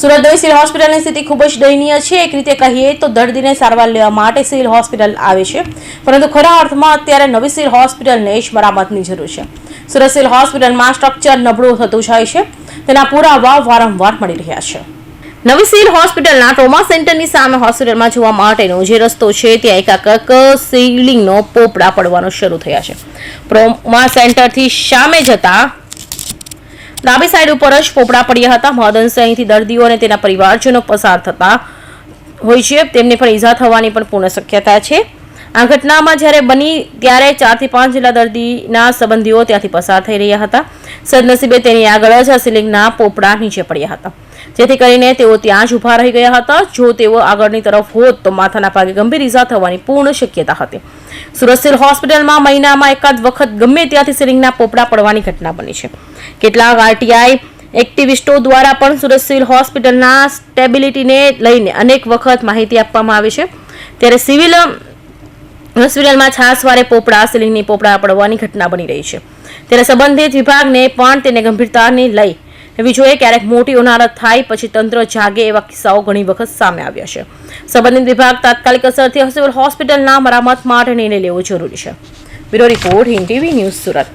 સુરત નવી સિવિલ હોસ્પિટલની સ્થિતિ ખૂબ જ દયનીય છે. એક રીતે કહીએ તો દર્દીને સારવાર લેવા માટે સિવિલ હોસ્પિટલ આવે છે. પરંતુ ખરા અર્થમાં અત્યારે નવી સિવિલ હોસ્પિટલને જ મરામતની જરૂર છે. સુરત સિવિલ હોસ્પિટલમાં સ્ટ્રક્ચર નબળું થતું જાય છે. તેના પુરાવા વારંવાર મળી રહ્યા છે. નવી સિવિલ હોસ્પિટલના ટ્રોમા સેન્ટરની સામે હોસ્પિટલમાં જોવા માટેનો જે રસ્તો છે, ત્યાં એકાકક સીલિંગનો પોપડા પડવાનો શરૂ થયા છે. ટ્રોમા સેન્ટરથી સામે જતા ડાબી સાઈડ ઉપર જ પોપડા પડ્યા હતા. મહદઅંશે અહીંથી દર્દીઓ અને તેના પરિવારજનો પસાર થતા હોય છે. તેમને પણ ઈજા થવાની પણ પૂર્ણ શક્યતા છે. આ ઘટનામાં જ્યારે બની ત્યારે ચારથી પાંચ જેટલા દર્દીના સંબંધીઓ ત્યાંથી પસાર થઈ રહ્યા હતા. સદનસીબે તેની આગળ જ સિલિંગના પોપડા નીચે પડ્યા હતા. જેથી કરીને તેઓ ત્યાં જ ઊભા રહી ગયા હતા. જો તેઓ આગળની તરફ હોત તો માથાના ભાગે ગંભીર ઇજા થવાની પૂર્ણ શક્યતા હતી. સુરત સિવિલ હોસ્પિટલમાં મહિનામાં એકાદ વખત ગમે ત્યાંથી સિલિંગના પોપડા પડવાની ઘટના બની છે. કેટલાક આરટીઆઈ એક્ટિવિસ્ટો દ્વારા પણ સુરત સિવિલ હોસ્પિટલના સ્ટેબિલિટીને લઈને અનેક વખત માહિતી આપવામાં આવી છે. ત્યારે સિવિલ હોસ્પિટલમાં છાસવારે પોપડા, સિલિંગની પોપડા પડવાની ઘટના બની રહી છે. ત્યારે સંબંધિત વિભાગને પણ તેને ગંભીરતાને લઈ એવી જોઈએ ક્યારેક મોટી ઉનાળત થાય પછી તંત્ર જાગે એવા કિસ્સાઓ ઘણી વખત સામે આવ્યા છે. સંબંધિત વિભાગ તાત્કાલિક અસરથી હોસ્પિટલના મરામત માટે નિર્ણય લેવો જરૂરી છે. Bureau report Hind TV news Surat.